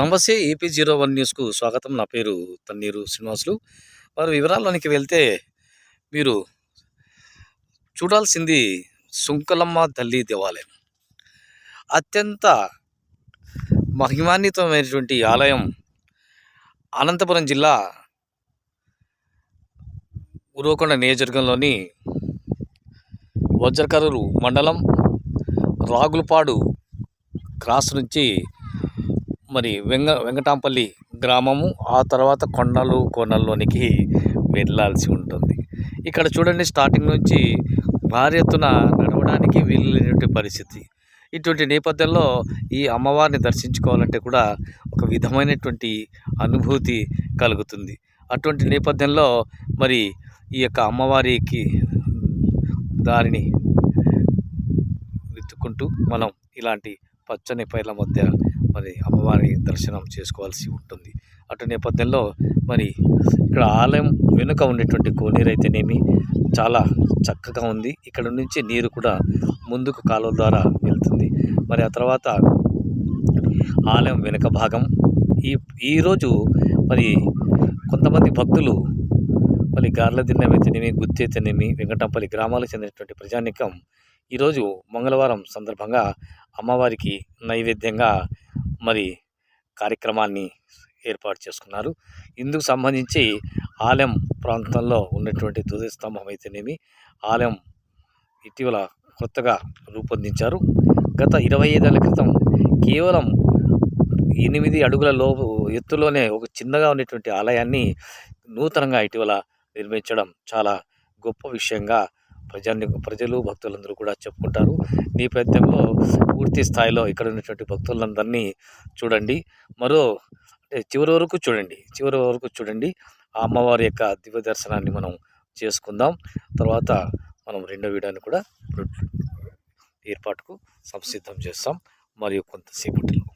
నమస్తే AP zero one న్యూస్కు స్వాగతం. నా పేరు తన్నీరు శ్రీనివాసులు. వారి వివరాల్లోనికి వెళ్తే మీరు చూడాల్సింది సుంకలమ్మ తల్లి దేవాలయం. అత్యంత మహిమాన్వితమైనటువంటి ఆలయం అనంతపురం జిల్లా ఉరవకొండ నియోజకవర్గంలోని వజ్రకరూరు మండలం రాగులపాడు క్రాస్ నుంచి మరి వెంగ వెంకటాంపల్లి గ్రామము ఆ తర్వాత కొండలు కోనల్లోనికి వెళ్ళాల్సి ఉంటుంది. ఇక్కడ చూడండి స్టార్టింగ్ నుంచి భారీ ఎత్తున నడవడానికి వీలైనటువంటి పరిస్థితి. ఇటువంటి నేపథ్యంలో ఈ అమ్మవారిని దర్శించుకోవాలంటే కూడా ఒక విధమైనటువంటి అనుభూతి కలుగుతుంది. అటువంటి నేపథ్యంలో మరి ఈ యొక్క అమ్మవారికి దారిని వెతుక్కుంటూ మనం ఇలాంటి పచ్చని పైల మధ్య మరి అమ్మవారి దర్శనం చేసుకోవాల్సి ఉంటుంది. అటు నేపథ్యంలో మరి ఇక్కడ ఆలయం వెనుక ఉండేటువంటి కోనేరు అయితేనేమి చాలా చక్కగా ఉంది. ఇక్కడ నుంచి నీరు కూడా ముందుకు కాలువ ద్వారా వెళ్తుంది. మరి ఆ తర్వాత ఆలయం వెనుక భాగం. ఈ ఈరోజు మరి కొంతమంది భక్తులు మరి గార్ల దిన్నమైతేనేమి గుత్తి అయితేనేమి వెంకటంపల్లి గ్రామాలకు చెందినటువంటి ప్రజానికం ఈరోజు మంగళవారం సందర్భంగా అమ్మవారికి నైవేద్యంగా మరి కార్యక్రమాన్ని ఏర్పాటు చేసుకున్నారు. ఇందుకు సంబంధించి ఆలయం ప్రాంతంలో ఉన్నటువంటి ధ్వజస్తంభం అయితేనేమి ఆలయం ఇటీవల కొత్తగా రూపొందించారు. గత ఇరవై ఐదేళ్ళ క్రితం కేవలం ఎనిమిది అడుగుల లోపు ఎత్తులోనే ఒక చిన్నగా ఉన్నటువంటి ఆలయాన్ని నూతనంగా ఇటీవల నిర్మించడం చాలా గొప్ప విషయంగా ప్రజాన్ని ప్రజలు భక్తులందరూ కూడా చెప్పుకుంటారు. నేపథ్యంలో పూర్తి స్థాయిలో ఇక్కడ ఉన్నటువంటి భక్తులందరినీ చూడండి. మరో అంటే చివరి వరకు చూడండి. చివరి వరకు చూడండి. ఆ అమ్మవారి యొక్క దివ్య దర్శనాన్ని మనం చేసుకుందాం. తర్వాత మనం రెండో వీడియోని కూడా ఏర్పాటుకు సంసిద్ధం చేస్తాం. మరియు కొంతసేపటిలో.